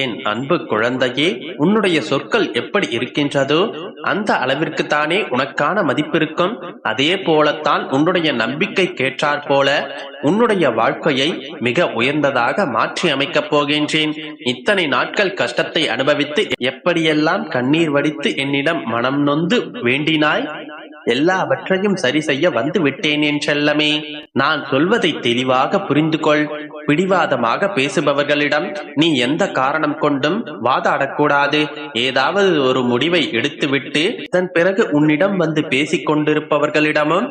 என் அன்பு குழந்தையே உன்னுடைய சொற்கள் எப்படி இருக்கின்றதோ அந்த அளவிற்கு தானே உனக்கான மதிப்பிருக்கும். அதே போலத்தான் உன்னுடைய நம்பிக்கை கேட்டாற் போல உன்னுடைய வாழ்க்கையை மிக உயர்ந்ததாக மாற்றி அமைக்கப் போகின்றேன். இத்தனை நாட்கள் கஷ்டத்தை அனுபவித்து எப்படியெல்லாம் கண்ணீர் வடித்து என்னிடம் மனம் நொந்து வேண்டினாய்? எல்லாவற்றையும் சரி செய்ய வந்து விட்டேன் என் செல்லமே. நான் சொல்வதை தெளிவாக புரிந்து கொள் பிடிவாதமாக பேசுபவர்களிடம் நீ எந்த காரணம் கொண்டும் வாதாடக்கூடாது. ஏதாவது ஒரு முடிவை எடுத்துவிட்டு அதன் பிறகு உன்னிடம் வந்து பேசிக் கொண்டிருப்பவர்களிடமும்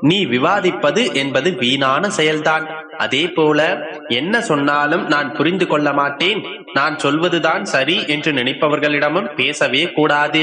நீ விவாதிப்பது என்பது வீணான செயல்தான். அதே போல என்ன சொன்னாலும் நான் புரிந்து கொள்ள மாட்டேன். நான் சொல்வதுதான் சரி என்று நினைப்பவர்களிடமும் பேசவே கூடாது.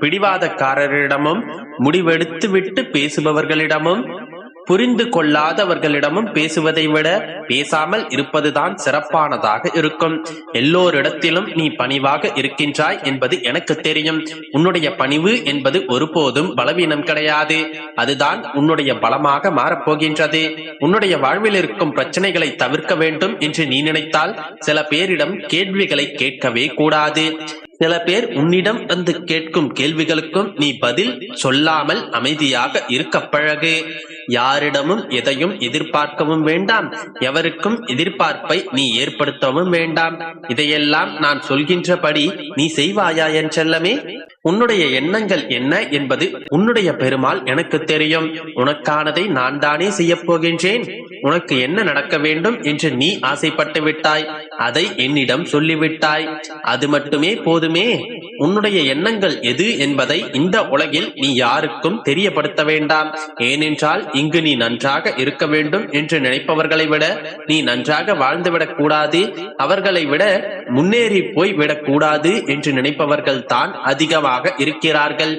பிடிவாதக்காரரிடமும் முடிவெடுத்து விட்டு பேசுபவர்களிடமும் புரிந்து கொள்ளாதவர்களிடமும் பேசுவதை விட பேசாமல் இருப்பதுதான் சிறப்பானதாக இருக்கும். எல்லோரிடத்திலும் நீ பணிவாக இருக்கின்றாய் என்பது எனக்கு தெரியும். உன்னுடைய பணிவு என்பது ஒருபோதும் பலவீனம் கிடையாது. அதுதான் உன்னுடைய பலமாக மாறப்போகின்றது. உன்னுடைய வாழ்வில் இருக்கும் பிரச்சனைகளை தவிர்க்க வேண்டும் என்று நீ நினைத்தால் சில பேரிடம் கேள்விகளை கேட்கவே கூடாது. சில பேர் உன்னிடம் வந்து கேட்கும் கேள்விகளுக்கும் நீ பதில் சொல்லாமல் அமைதியாக இருக்க பழகு. யாரிடமும் எதையும் எதிர்பார்க்கவும் வேண்டாம். எவருக்கும் எதிர்பார்ப்பை நீ ஏற்படுத்தவும் வேண்டாம். இதையெல்லாம் நான் சொல்கின்றபடி நீ செய்வாயா என் செல்லமே? உன்னுடைய எண்ணங்கள் என்ன என்பது உன்னுடைய பெருமாள் எனக்கு தெரியும். உனக்கானதை நான் தானே செய்யப் போகின்றேன். உனக்கு என்ன நடக்க வேண்டும் என்று நீ ஆசைப்பட்டு விட்டாய். அதை என்னிடம் சொல்லிவிட்டாய். அது மட்டுமே போதுமே. உன்னுடைய எண்ணங்கள் எது என்பதை இந்த உலகில் நீ யாருக்கும் தெரியப்படுத்த வேண்டாம். ஏனென்றால் இங்கு நீ நன்றாக இருக்க வேண்டும் என்று நினைப்பவர்களை விட நீ நன்றாக வாழ்ந்துவிடக் கூடாது. அவர்களை விட முன்னேறி போய் விடக்கூடாது என்று நினைப்பவர்கள் தான் அதிகமாக இருக்கிறார்கள்.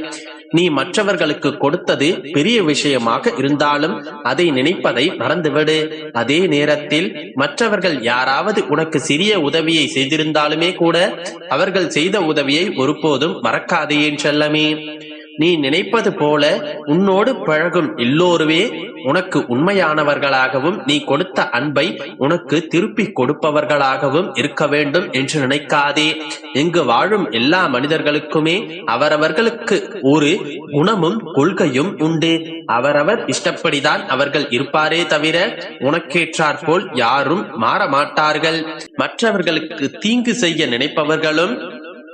நீ மற்றவர்களுக்கு கொடுத்தது பெரிய விஷயமாக இருந்தாலும் அதை நினைப்பதை மறந்துவிடு. அதே நேரத்தில் மற்றவர்கள் யாராவது உனக்கு சிறிய உதவியை செய்திருந்தாலுமே கூட அவர்கள் செய்த உதவியை ஒருபோதும் மறக்காதே என் செல்லமே. நீ நினைப்பது போல உன்னோடு பழகும் எல்லோருமே உனக்கு உண்மையானவர்களாகவும் நீ கொடுத்த அன்பை உனக்கு திருப்பி கொடுப்பவர்களாகவும் இருக்க வேண்டும் என்று நினைக்காதே. இங்கு வாழும் எல்லா மனிதர்களுக்குமே அவரவர்களுக்கு ஒரு குணமும் கொள்கையும் உண்டு. அவரவர் இஷ்டப்படிதான் அவர்கள் இருப்பாரே தவிர உனக்கேற்றாற் போல் யாரும் மாற மாட்டார்கள் மற்றவர்களுக்கு தீங்கு செய்ய நினைப்பவர்களும்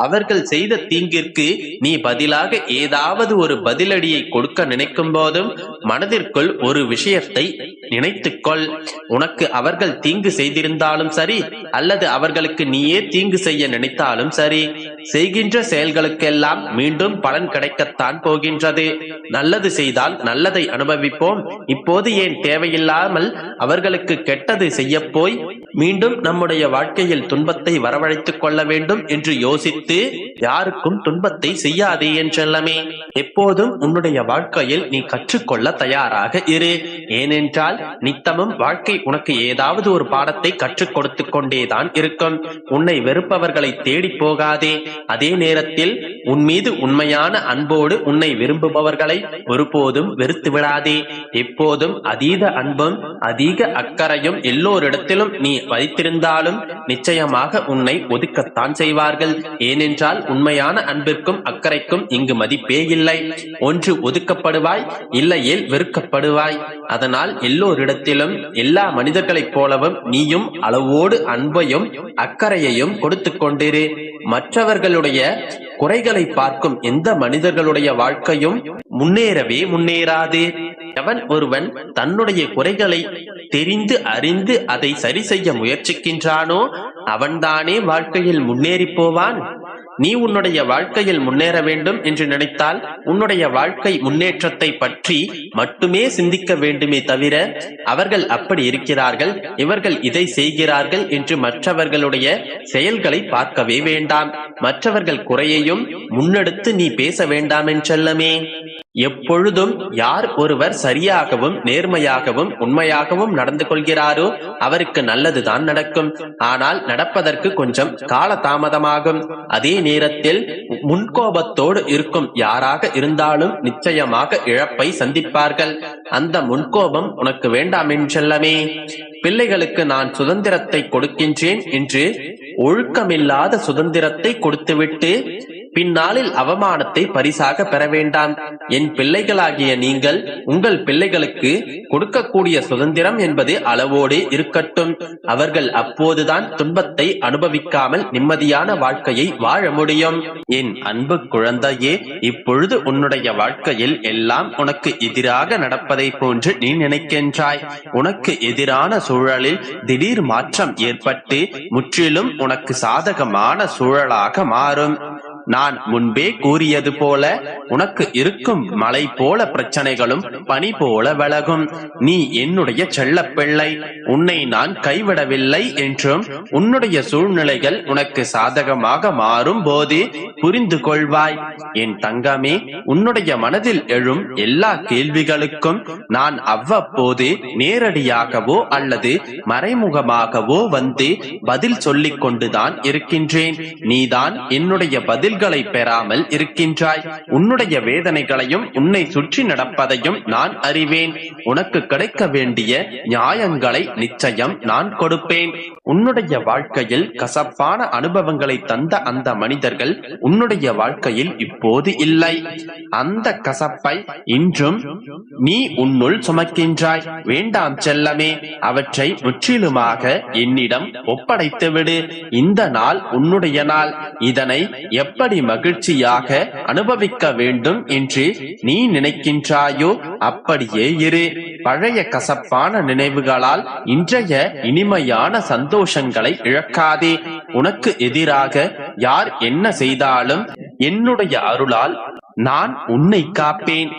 அவர்கள் செய்த தீங்கிற்கு நீ பதிலாக ஏதாவது ஒரு பதிலடியை கொடுக்க நினைக்கும் போதும் மனதிற்குள் ஒரு விஷயத்தை நினைத்துக்கொள். உனக்கு அவர்கள் தீங்கு செய்திருந்தாலும் சரி அல்லது அவர்களுக்கு நீயே தீங்கு செய்ய நினைத்தாலும் சரி செய்கின்ற செயல்களுக்கெல்லாம் மீண்டும் பலன் கிடைக்கத்தான் போகின்றது. நல்லது செய்தால் நல்லதை அனுபவிப்போம். இப்போது ஏன் தேவையில்லாமல் அவர்களுக்கு கெட்டது செய்ய போய் மீண்டும் நம்முடைய வாழ்க்கையில் துன்பத்தை வரவழைத்துக் கொள்ள வேண்டும் என்று யோசித்து யாருக்கும் துன்பத்தை செய்யாதே என்றெல்லாமே. எப்போதும் உன்னுடைய வாழ்க்கையில் நீ கற்றுக்கொள்ள தயாராக இரு. ஏனென்றால் நித்தமும் வாழ்க்கை உனக்கு ஏதாவது ஒரு பாடத்தை கற்றுக் கொடுத்து கொண்டேதான் இருக்கும். உன்னை வெறுப்பவர்களை தேடி போகாதே. அதே நேரத்தில் உன் மீது உண்மையான அன்போடு உன்னை விரும்புபவர்களை ஒருபோதும் வெறுத்து விடாதே எப்போதும் அதீத அன்பும் அதிக அக்கறையும் எல்லோரிடத்திலும் நீ வைத்திருந்தாலும் நிச்சயமாக உன்னை ஒதுக்கத்தான் செய்வார்கள். ஏனென்றால் உண்மையான அன்பிற்கும் அக்கறைக்கும் இங்கு மதிப்பே இல்லை. ஒன்று ஒதுக்கப்படுவாய் இல்லையேல் வெறுக்கப்படுவாய். அதனால் எல்லோரிடத்திலும் எல்லா மனிதர்களைப் போலவும் நீயும் அளவோடு அன்பையும் அக்கறையையும் கொடுத்து கொண்டிரு. மற்றவர்களுடைய குறைகளை பார்க்கும் எந்த மனிதர்களுடைய வாழ்க்கையும் முன்னேறவே முன்னேறாது. எவன் ஒருவன் தன்னுடைய குறைகளை தெரிந்து அறிந்து அதை சரி செய்ய முயற்சிக்கின்றானோ அவன்தானே வாழ்க்கையில் முன்னேறி போவான். நீ உன்னுடைய வாழ்க்கையில் முன்னேற வேண்டும் என்று நினைத்தால் உன்னுடைய வாழ்க்கை முன்னேற்றத்தை பற்றி மட்டுமே சிந்திக்க வேண்டுமே தவிர அவர்கள் அப்படி இருக்கிறார்கள் இவர்கள் இதை செய்கிறார்கள் என்று மற்றவர்களுடைய செயல்களை பார்க்கவே வேண்டாம். மற்றவர்கள் குறையையும் முன்னெடுத்து நீ பேச வேண்டாம் என்றல்லமே எப்பொழுதும் யார் ஒருவர் சரியாகவும் நேர்மையாகவும் உண்மையாகவும் நடந்து கொள்கிறாரோ அவருக்கு நல்லதுதான் நடக்கும். ஆனால் நடப்பதற்கு கொஞ்சம் கால தாமதமாகும் அதே நேரத்தில் முன்கோபத்தோடு இருக்கும் யாராக இருந்தாலும் நிச்சயமாக இழப்பை சந்திப்பார்கள். அந்த முன்கோபம் உனக்கு வேண்டாம் என்றல்லமே பிள்ளைகளுக்கு நான் சுதந்திரத்தை கொடுக்கின்றேன் என்று ஒழுக்கமில்லாத சுதந்திரத்தை கொடுத்துவிட்டு பின்னாளில் அவமானத்தை பரிசாக பெற வேண்டாம். என் பிள்ளைகளாகிய நீங்கள் உங்கள் பிள்ளைகளுக்கு கொடுக்கக்கூடிய சுதந்திரம் என்பது அளவோடு இருக்கட்டும். அவர்கள் அப்போதுதான் துன்பத்தை அனுபவிக்காமல் நிம்மதியான வாழ்க்கையை வாழ முடியும். என் அன்பு குழந்தையே இப்பொழுது உன்னுடைய வாழ்க்கையில் எல்லாம் உனக்கு எதிராக நடப்பதை போன்று நீ நினைக்கின்றாய். உனக்கு எதிரான சூழலில் திடீர் மாற்றம் ஏற்பட்டு முற்றிலும் உனக்கு சாதகமான சூழலாக மாறும். நான் முன்பே கூறியது போல உனக்கு இருக்கும் மலை போல பிரச்சனைகளும் பனி போல விலகும். நீ என்னுடைய செல்ல பிள்ளை உன்னை நான் கைவிடவில்லை என்றும் உன்னுடைய சூழ்நிலைகள் உனக்கு சாதகமாக மாறும் போது புரிந்து கொள்வாய். என் தங்கமே உன்னுடைய மனதில் எழும் எல்லா கேள்விகளுக்கும் நான் அவ்வப்போது நேரடியாகவோ அல்லது மறைமுகமாகவோ வந்து பதில் சொல்லிக் கொண்டுதான் இருக்கின்றேன். நீதான் என்னுடைய பதில் பதில்களை பெறாமல் இருக்கின்றாய். உன்னுடைய வேதனைகளையும் உன்னை சுற்றி நடப்பதையும் நான் அறிவேன். உனக்கு கிடைக்க வேண்டிய நியாயங்களை நிச்சயம் நான் கொடுப்பேன். உன்னுடைய வாழ்க்கையில் கசப்பான அனுபவங்களை தந்த அந்த மனிதர்கள் உன்னுடைய வாழ்க்கையில் இப்போது இல்லை. அந்த கசப்பை இன்றும் நீ உன்னுள் சுமக்கின்றாய். வேண்டாம் செல்லமே அவற்றை முற்றிலுமாக என்னிடம் ஒப்படைத்துவிடு. இந்த நாள் உன்னுடைய நாள். இதனை எப்ப எப்படி மகிழ்ச்சியாக அனுபவிக்க வேண்டும் என்று நீ நினைக்கின்றாயோ அப்படியே இரு. பழைய கசப்பான நினைவுகளால் இன்றைய இனிமையான சந்தோஷங்களை இழக்காதே. உனக்கு எதிராக யார் என்ன செய்தாலும் என்னுடைய அருளால் நான் உன்னை காப்பேன்.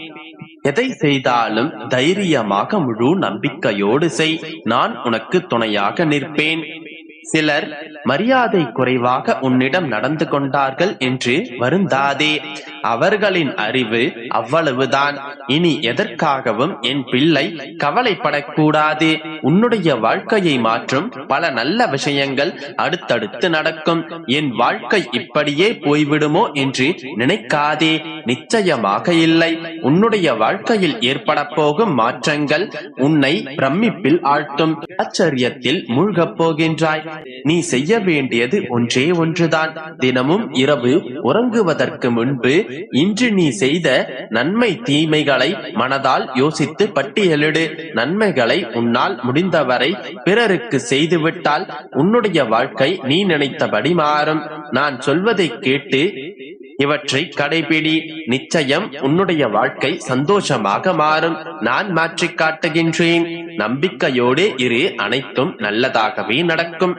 எதை செய்தாலும் தைரியமாக முழு நம்பிக்கையோடு செய். நான் உனக்கு துணையாக நிற்பேன். சிலர் மரியாதை குறைவாக உன்னிடம் நடந்து கொண்டார்கள் என்று வருந்தாதே. அவர்களின் அறிவு அவ்வளவுதான். இனி எதற்காகவும் என் பிள்ளை கவலைப்படக்கூடாது. உன்னுடைய வாழ்க்கையை மாற்றும் பல நல்ல விஷயங்கள் அடுத்தடுத்து நடக்கும். என் வாழ்க்கை இப்படியே போய்விடுமோ என்று நினைக்காதே. நிச்சயமாக இல்லை. உன்னுடைய வாழ்க்கையில் ஏற்பட போகும் மாற்றங்கள் உன்னை பிரமிப்பில் ஆழ்த்தும். ஆச்சரியத்தில் மூழ்கப் போகின்றாய். நீ செய்ய வேண்டியது ஒன்றே ஒன்றுதான். தினமும் இரவு உறங்குவதற்கு முன்பு இன்று நீ செய்த நன்மை தீமைகளை மனதால் யோசித்து பட்டியலிடு. நன்மைகளை உன்னால் முடிந்தவரை பிறருக்கு செய்துவிட்டால் உன்னுடைய வாழ்க்கை நீ நினைத்தபடி மாறும். நான் சொல்வதை கேட்டு இவற்றை கடைபிடி. நிச்சயம் உன்னுடைய வாழ்க்கை சந்தோஷமாக மாறும். நான் மாற்றிக் காட்டுகின்றேன். நம்பிக்கையோடு இரு. அனைத்தும் நல்லதாகவே நடக்கும்.